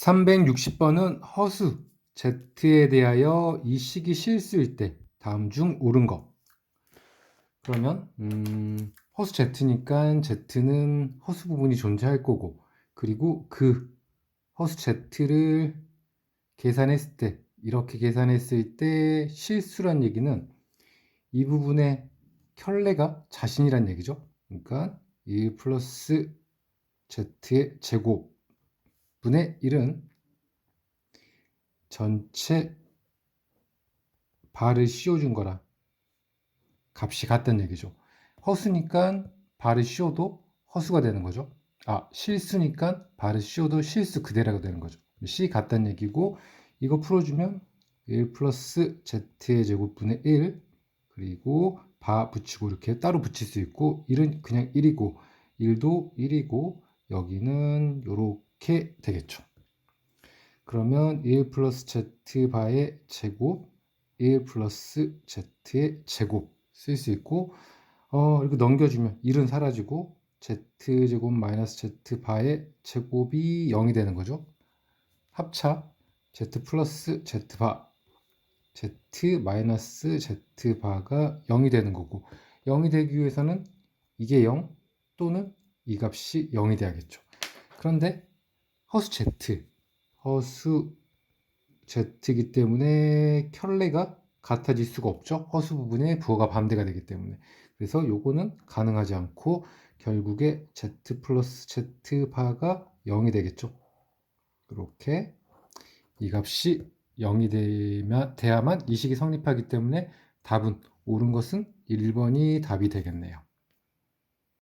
360번은 허수 Z에 대하여 이 식이 실수일 때 다음 중 옳은 것. 그러면 음, 허수 Z니까 Z는 허수 부분이 존재할 거고 그리고 그 허수 Z를 계산했을 때 이렇게 계산했을 때 실수란 얘기는 이 부분의 켤레가 자신이란 얘기죠. 그러니까 1 플러스 Z의 제곱 분의 1은 전체 발을 씌워준 거라 값이 같다는 얘기죠. 허수니까 발을 씌워도 허수가 되는 거죠. 아, 실수니까 발을 씌워도 실수 그대로가 되는 거죠. C 같다는 얘기고 이거 풀어주면 1 플러스 Z의 제곱분의 1 그리고 바 붙이고 이렇게 따로 붙일 수 있고 1은 그냥 1이고 1도 1이고 여기는 이렇게 되겠죠. 그러면 1 플러스 z 바의 제곱 1 플러스 z의 제곱 쓸 수 있고 어, 이렇게 넘겨주면 1은 사라지고 z 제곱 마이너스 z 바의 제곱이 0이 되는 거죠. 합차 z 플러스 z 바 z 마이너스 z 바가 0이 되는 거고 0이 되기 위해서는 이게 0 또는 이 값이 0이 돼야겠죠. 그런데 허수 z 허수 z이기 때문에 켤레가 같아질 수가 없죠. 허수 부분에 부호가 반대가 되기 때문에. 그래서 요거는 가능하지 않고 결국에 z 플러스 z 바가 0이 되겠죠. 이렇게 이 값이 0이 되면, 돼야만 이 식이 성립하기 때문에 답은 옳은 것은 1번이 답이 되겠네요.